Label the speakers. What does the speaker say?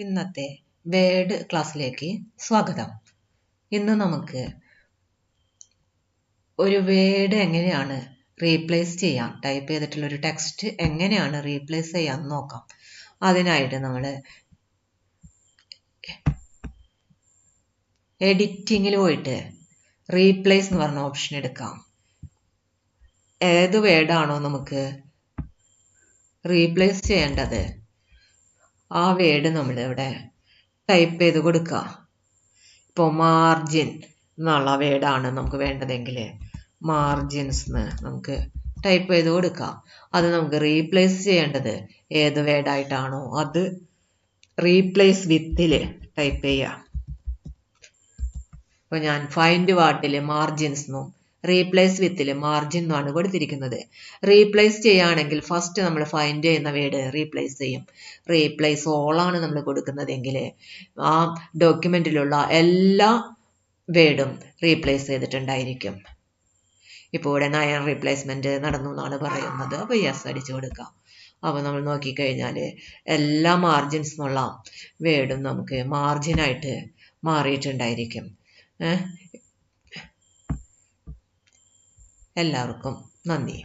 Speaker 1: ഇന്നത്തെ വേഡ് ക്ലാസ്സിലേക്ക് സ്വാഗതം. ഇന്ന് നമുക്ക് ഒരു വേഡ് എങ്ങനെയാണ് റീപ്ലേസ് ചെയ്യാം? ടൈപ്പ് ചെയ്തിട്ടുള്ള ഒരു ടെക്സ്റ്റ് എങ്ങനെയാണ് റീപ്ലേസ് ചെയ്യാൻ നോക്കാം. അതിനായിട്ട് നമ്മൾ എഡിറ്റിങ്ങിൽ പോയിട്ട് റീപ്ലേസ് എന്ന് പറഞ്ഞ ഓപ്ഷൻ എടുക്കാം. ഏത് വേർഡാണോ നമുക്ക് റീപ്ലേസ് ചെയ്യേണ്ടത്? ആ വേഡ് നമ്മൾ ഇവിടെ ടൈപ്പ് ചെയ്ത് കൊടുക്കുക ഇപ്പോൾ മാർജിൻ എന്നുള്ള വേഡാണ് നമുക്ക് വേണ്ടതെങ്കിൽ മാർജിൻസ് എന്ന് നമുക്ക് ടൈപ്പ് ചെയ്ത് കൊടുക്കാം. അത് നമുക്ക് റീപ്ലേസ് ചെയ്യേണ്ടത് ഏത് വേഡായിട്ടാണോ അത് റീപ്ലേസ് വിത്തിൽ ടൈപ്പ് ചെയ്യുക ഇപ്പോൾ ഞാൻ ഫൈൻഡ് വാട്ടിൽ മാർജിൻസ് എന്നും റീപ്ലേസ് വിത്തിൽ മാർജിൻ എന്നാണ് കൊടുത്തിരിക്കുന്നത്. റീപ്ലേസ് ചെയ്യുകയാണെങ്കിൽ ഫസ്റ്റ് നമ്മൾ ഫൈൻഡ് ചെയ്യുന്ന വേർഡ് റീപ്ലേസ് ചെയ്യും. റീപ്ലേസ് ഓളാണ് നമ്മൾ കൊടുക്കുന്നതെങ്കിൽ ആ ഡോക്യുമെന്റിലുള്ള എല്ലാ വേർഡും റീപ്ലേസ് ചെയ്തിട്ടുണ്ടായിരിക്കും. ഇപ്പോൾ ഇവിടെ നയൻ റീപ്ലേസ്മെന്റ് നടന്നു എന്നാണ് പറയുന്നത്. അപ്പോൾ യെസ് അടിച്ചു കൊടുക്കാം. അപ്പോൾ നമ്മൾ നോക്കിക്കഴിഞ്ഞാൽ എല്ലാ മാർജിൻസ് എന്നുള്ള വേർഡും നമുക്ക് മാർജിനായിട്ട് മാറിയിട്ടുണ്ടായിരിക്കും. എല്ലാവർക്കും നന്ദി.